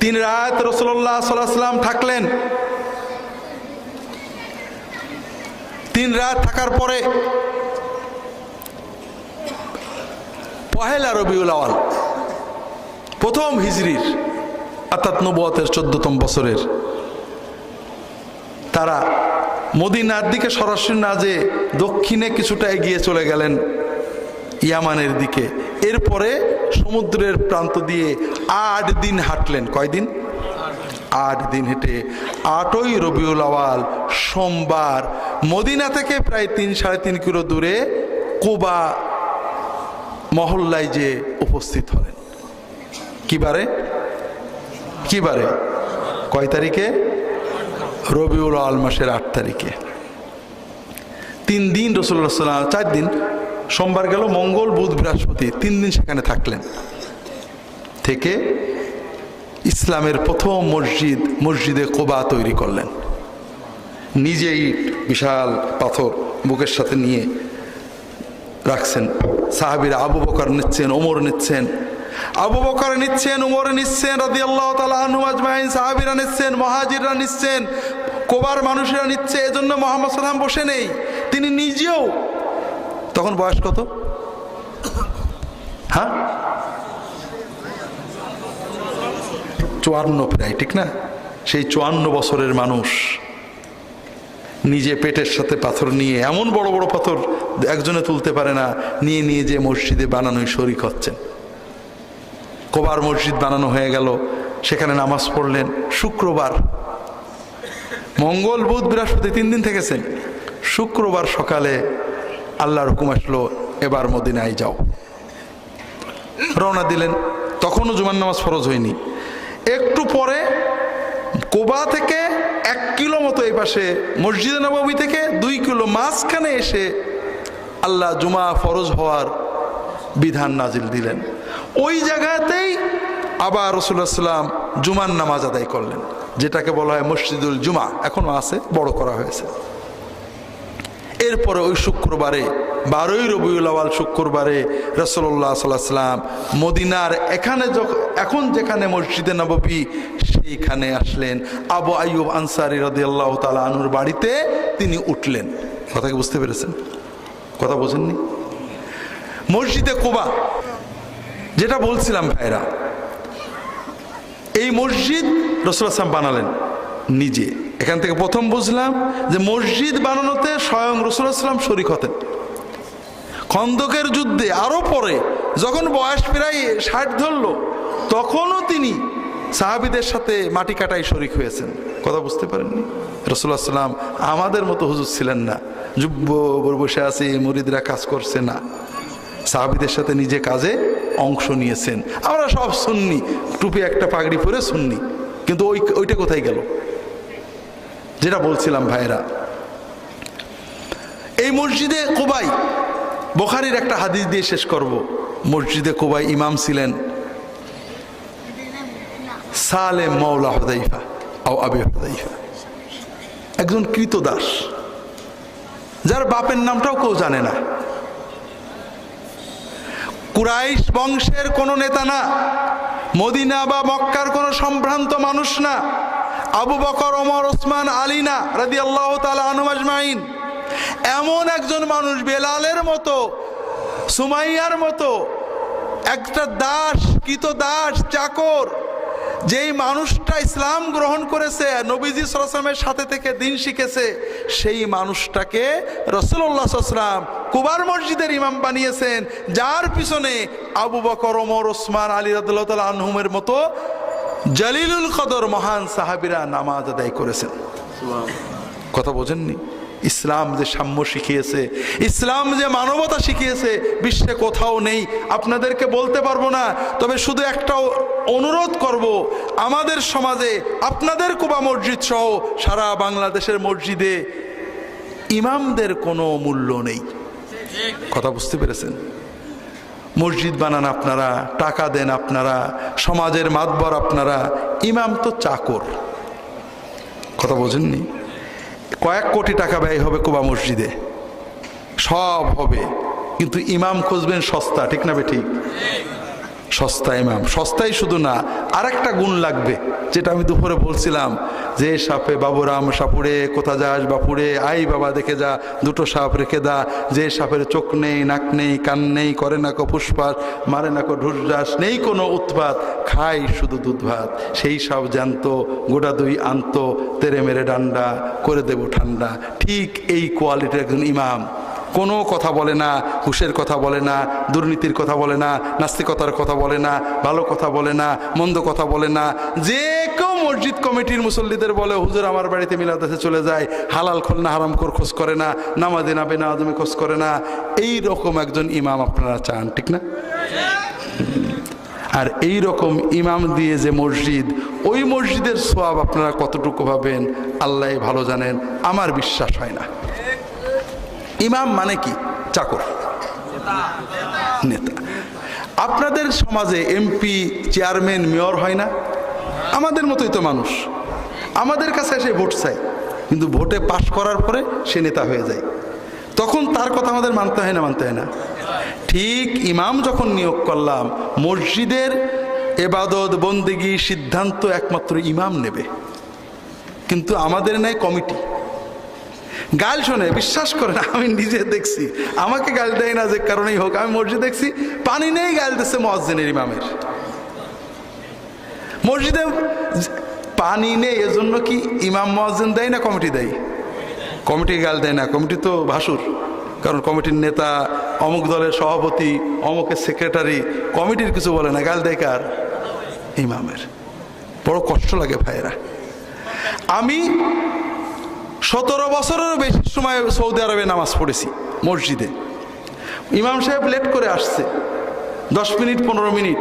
তিন রাত রসুল্লাহ সাল্লাম থাকলেন। তিন রাত থাকার পরে পহেলা রবিউল আওয়াল প্রথম হিজরির, অর্থাৎ নবতের চোদ্দতম বছরের, তারা মদিনার দিকে সরাসরি না যে দক্ষিণে কিছুটা এগিয়ে চলে গেলেন, ইয়ামানের দিকে। এরপরে সমুদ্রের প্রান্ত দিয়ে আট দিন হাঁটলেন। কয়দিন? আট দিন হেঁটে। আটই রবিউল আওয়াল সোমবার, মদিনা থেকে প্রায় তিন, সাড়ে তিন কিলো দূরে কোবা মহল্লায় যে উপস্থিত হলেন। কিবারে কিবারে কয় তারিখে? রবিউল আল মাসের আট তারিখে। তিন দিন রসুল্লাহ সাল্লাম চার দিন। সোমবার গেল মঙ্গল, বুধ, বৃহস্পতি। তিন দিন সেখানে থাকলেন। থেকে ইসলামের প্রথম মসজিদ, মসজিদে কোবা তৈরি করলেন। নিজেই বিশাল পাথর বুকের সাথে নিয়ে রাখছেন। সাহাবিরা আবু বকর নিচ্ছেন, ওমর নিচ্ছেন। আবু বকর নিচ্ছেন উমর নিচ্ছেন রাদি আল্লাহ তালাহমাইন সাহাবিরা নিচ্ছেন, মহাজিররা নিচ্ছেন, কোবার মানুষেরা নিচ্ছে। এজন্য মোহাম্মদ সাল্লাম বসে নেই। তিনি নিজেও তখন বয়স কত? হ্যাঁ? চুয়ান্ন প্রায়, ঠিক না? সেই চুয়ান্ন বছরের মানুষ নিজে পেটের সাথে পাথর নিয়ে, এমন বড় বড় পাথর একজনে তুলতে পারে না, নিয়ে নিয়ে যে মসজিদে বানানোই শরিক হচ্ছেন। কোবার মসজিদ বানানো হয়ে গেল, সেখানে নামাজ পড়লেন, শুক্রবার। মঙ্গল, বুধ, বৃহস্পতি তিন দিন থেকেছেন। শুক্রবার সকালে আল্লাহর হুকুম আসলো, এবার মদিনায় যাও। রওনা দিলেন, তখনও জুমার নামাজ ফরজ হয়নি। একটু পরে কোবা থেকে এক কিলো মতো এই পাশে মসজিদে নবাবী থেকে দুই কিলো মাঝখানে এসে আল্লাহ জুমা ফরজ হওয়ার বিধান নাজিল দিলেন। ওই জায়গাতেই আবার রসুল্লাহ সাল্লাম জুমার নামাজ আদায় করলেন, যেটাকে বলা হয় মসজিদুল জুমা, এখনও আছে, বড় করা হয়েছে। এরপরে ওই শুক্রবারে, বারোই রবিউল আওয়াল শুক্রবারে সাল্লাহ সাল্লাম মদিনার এখানে এখন যেখানে মসজিদে নববী, সেইখানে আসলেন। আবু আইয়ুব আনসারি রদি আল্লাহ তালা আনুর বাড়িতে তিনি উঠলেন। কথা কি বুঝতে পেরেছেন? কথা বোঝেননি? মসজিদে কোবা। যেটা বলছিলাম ভাইরা, এই মসজিদ রসুল আসলাম বানালেন নিজে। এখান থেকে প্রথম বুঝলাম যে মসজিদ বানানোতে স্বয়ং রসুলাম শরিক হতেন। খন্দকের যুদ্ধে আরও পরে যখন বয়স প্রায় ষাট ধরল, তখনও তিনি সাহাবিদের সাথে মাটি কাটাই শরিক হয়েছেন। কথা বুঝতে পারেননি? রসুল্লাহ সাল্লাম আমাদের মতো হুজুর ছিলেন না। যুব্য বসে আছে, মুরিদরা কাজ করছে না। সাহাবিদের সাথে নিজে কাজে অংশ নিয়েছেন। আমরা সব শুননি টুপি একটা পাগড়ি পরে শুননি কিন্তু ওই ওইটা কোথায় গেল? যেটা বলছিলাম ভাইরা এই মসজিদে কোবাই, বোখারির একটা হাদিস দিয়ে শেষ করব। মসজিদে কোবাই ইমাম ছিলেন সালে মৌলা হদাইফা ও আবি হদাইফা। একজন কৃতদাস যার বাপের নামটাও কেউ জানে না। কুরাইশ বংশের কোনো নেতা না, মদিনা বা মক্কার কোনো সম্ভ্রান্ত মানুষ না। আবু বকর, ওমর, ওসমান, আলী না রাদি আল্লাহ তালা আনুমাজমাইন এমন একজন মানুষ, বেলালের মতো, সুমাইয়ার মতো, একটা দাস, কিত দাস, চাকর, যেই মানুষটা ইসলাম গ্রহণ করেছে, নবীজি সরাসলামের সাথে থেকে দিন শিখেছে, সেই মানুষটাকে রসুল্লাহ সাল্লাম কুবার মসজিদের ইমাম বানিয়েছেন, যার পিছনে আবু বকর, ওমর, ওসমান, আলী রাদুল্লাহ আনহুমের মতো জালিলুল কদর মহান সাহাবিরা নামাজ আদায় করেছেন। কথা বোঝেননি? ইসলাম যে সাম্য শিখিয়েছে, ইসলাম যে মানবতা শিখিয়েছে, বিশ্বে কোথাও নেই। আপনাদেরকে বলতে পারব না, তবে শুধু একটা অনুরোধ করব, আমাদের সমাজে আপনাদের কুবা মসজিদ সহ সারা বাংলাদেশের মসজিদে ইমামদের কোনো মূল্য নেই। কথা বুঝতে পেরেছেন? মসজিদ বানান আপনারা, টাকা দেন আপনারা, সমাজের মাতবর আপনারা, ইমাম তো চাকর। কথা বোঝেননি? কয়েক কোটি টাকা ব্যয় হবে কুবা মসজিদে। সব হবে। কিন্তু ইমাম খুঁজবেন সস্তা, ঠিক না বে ঠিক সস্তা ইমাম। সস্তাই শুধু না আর একটা গুণ লাগবে, যেটা আমি দুপুরে বলছিলাম, যে সাপে বাবুরাম, সাপুরে কোথা যাস বাপুরে আই বাবা দেখে যা, দুটো সাপ রেখে দা, যে সাপের চোখ নেই, নাক নেই, কান নেই, করে না কো পুষ্পাস মারে না কো ঢুসঢাস নেই কোনো উৎপাত, খাই শুধু দুধ ভাত। সেই সব জানত গোটা দুই আনত, তেরে মেরে ডান্ডা, করে দেব ঠান্ডা। ঠিক এই কোয়ালিটির একজন ইমাম। কোনো কথা বলে না, হুশের কথা বলে না, দুর্নীতির কথা বলে না, নাস্তিকতার কথা বলে না, ভালো কথা বলে না, মন্দ কথা বলে না। যে কেউ মসজিদ কমিটির মুসল্লিদের বলে, হুজুর, আমার বাড়িতে মিলাদাসে চলে যায়। হালাল খোল না, হারাম কর খোঁজ করে না, নামাজে না, বেনা আদমে খোঁজ করে না। এই রকম একজন ইমাম আপনারা চান, ঠিক না? আর এই রকম ইমাম দিয়ে যে মসজিদ, ওই মসজিদের সোয়াব আপনারা কতটুকু পাবেন আল্লাহ ভালো জানেন, আমার বিশ্বাস হয় না। ইমাম মানে কি? চাকর। নেতা। আপনাদের সমাজে এমপি, চেয়ারম্যান, মেয়র হয় না? আমাদের মতোই তো মানুষ। আমাদের কাছে এসে ভোট চাই কিন্তু ভোটে পাশ করার পরে সে নেতা হয়ে যায়। তখন তার কথা আমাদের মানতে হয় না, মানতে হয় না। ঠিক ইমাম যখন নিয়োগ করলাম, মসজিদের এবাদত, বন্দিগি, সিদ্ধান্ত একমাত্র ইমাম নেবে। কিন্তু আমাদের নেয় কমিটি। গাল শোনে, বিশ্বাস করে না আমি নিজে দেখছি। আমাকে গাল দেয় না যে কারণেই হোক, আমি মসজিদ দেখছি, পানি নেই গাল দিচ্ছে মসজিদের ইমামের। মসজিদে পানি নেই, এজন্য কি ইমাম মসজিদ দেয় না কমিটি দেয়? কমিটি গাল দেয় না, কমিটি তো ভাসুর। কারণ কমিটির নেতা, অমুক দলের সভাপতি, অমুকের সেক্রেটারি, কমিটির কিছু বলে না, গাল দেয় কার? ইমামের। বড় কষ্ট লাগে ভাইয়েরা। আমি সতেরো বছরেরও বেশি সময় সৌদি আরবে নামাজ পড়েছি, মসজিদে। ইমাম সাহেব লেট করে আসছে, দশ মিনিট, পনেরো মিনিট।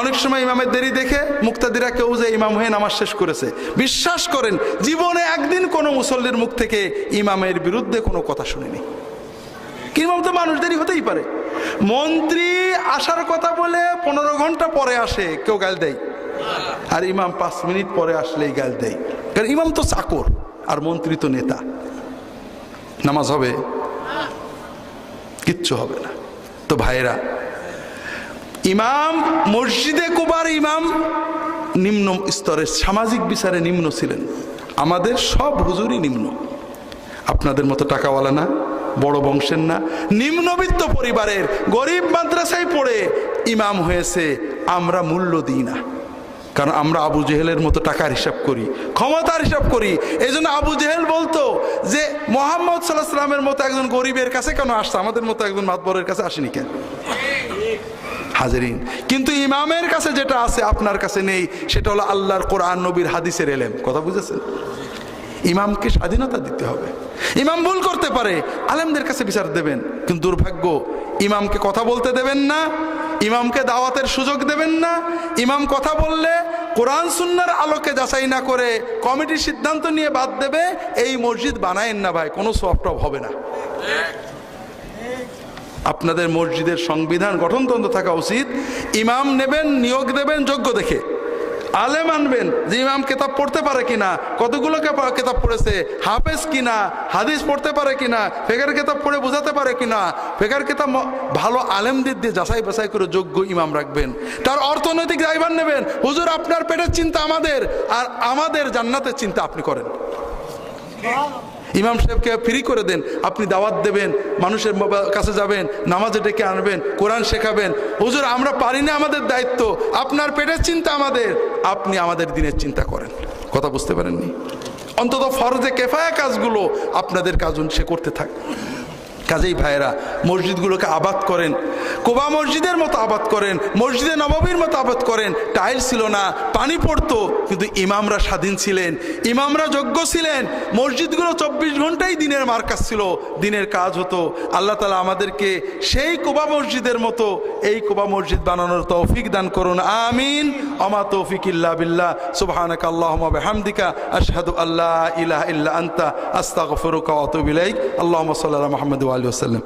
অনেক সময় ইমামের দেরি দেখে মুক্তাদিরা কেউ যে ইমাম হয়ে নামাজ শেষ করেছে। বিশ্বাস করেন, জীবনে একদিন কোনো মুসল্লির মুখ থেকে ইমামের বিরুদ্ধে কোনো কথা শুনিনি। ইমাম তো মানুষ, দেরি হতেই পারে। মন্ত্রী আসার কথা বলে পনেরো ঘণ্টা পরে আসে, কেউ গাল দেয়। আর ইমাম পাঁচ মিনিট পরে আসলেই গাল দেয়। কারণ ইমাম তো চাকর। আর মন্ত্রী তো নেতা। নামাজ হবে? কিচ্ছু হবে না। তো ভাইরা ইমাম মসজিদে কুবার ইমাম নিম্ন স্তরের সামাজিক বিচারে নিম্ন ছিলেন। আমাদের সব হুজুরই নিম্ন। আপনাদের মতো টাকাওয়ালা না, বড় বংশের না, নিম্নবিত্ত পরিবারের গরিব মাদ্রাসায় পড়ে ইমাম হয়েছে, আমরা মূল্য দিই না। কারণ আমরা আবু জেহেলের মতো টাকার হিসাব করি, ক্ষমতার হিসাব করি। এই জন্য আবু জেহেল বলতো যে, মোহাম্মদ সাল্লাহ সাল্লামের মতো একজন গরিবের কাছে কেন আসছে? আমাদের মতো একজন মাতবরের কাছে আসেনি কেন? হাজারিন, কিন্তু ইমামের কাছে যেটা আছে আপনার কাছে নেই, সেটা হলো আল্লাহর কোরআন, নবীর হাদিসের এলেম। কথা বুঝেছেন? ইমামকে স্বাধীনতা দিতে হবে। ইমাম ভুল করতে পারে, আলেমদের কাছে বিচার দেবেন, কিন্তু দুর্ভাগ্য, ইমামকে কথা বলতে দেবেন না ইমামকে দাওয়াতের সুযোগ দেবেন না। ইমাম কথা বললে কোরআন সুন্নার আলোকে যাচাই না করে কমিটি সিদ্ধান্ত নিয়ে বাদ দেবে, এই মসজিদ বানায়েন না ভাই, কোনো সফটপ হবে না। আপনাদের মসজিদের সংবিধান গঠনতন্ত্র থাকা উচিত। ইমাম নেবেন, নিয়োগ দেবেন, যোগ্য দেখে। আলেম আনবেন, যে ইমাম কেতাব পড়তে পারে কিনা, কতগুলো কেতাব পড়েছে, হাফেজ কিনা, হাদিস পড়তে পারে কিনা ফেকার কেতাব পড়ে বোঝাতে পারে কিনা ফেকার কেতাব ভালো আলেমদের দিয়ে যাচাই বাছাই করে যোগ্য ইমাম রাখবেন। তার অর্থনৈতিক দায়বান নেবেন। হুজুর, আপনার পেটের চিন্তা আমাদের, আর আমাদের জান্নাতের চিন্তা আপনি করেন। ইমাম সাহেবকে ফ্রি করে দেন, আপনি দাওয়াত দেবেন, মানুষের কাছে যাবেন, নামাজে ডেকে আনবেন, কোরআন শেখাবেন। হুজুর, আমরা পারি না আমাদের দায়িত্ব, আপনার পেটের চিন্তা আমাদের। আপনি আমাদের দিনের চিন্তা করেন। কথা বুঝতে পারেননি? অন্তত ফরজে কেফায়া কাজগুলো আপনাদের কাজ সে করতে থাক। কাজেই ভাইয়েরা, মসজিদগুলোকে আবাদ করেন। কোবা মসজিদের মতো আবাদ করেন, মসজিদে নবাবীর মতো আবাদ করেন। টাইল ছিল না, পানি পড়তো, কিন্তু ইমামরা স্বাধীন ছিলেন, ইমামরা যোগ্য ছিলেন। মসজিদগুলো চব্বিশ ঘন্টাই দিনের মার্কাজ ছিল, দিনের কাজ হতো। আল্লাহ তালা আমাদেরকে সেই কোবা মসজিদের মতো এই কোবা মসজিদ বানানোর তৌফিক দান করুন, আমিন। অমা তৌফিক ইল্লা বিল্লাহ। সুবহানাকা আল্লাহুম্মা বিহামদিকা, আশহাদু আল্লা ইলাহা ইল্লা আনতা, আস্তাগফিরুকা ওয়া আতুবু ইলাইক। আল্লাহুম্মা সাল্লি আলা عليه وسلم.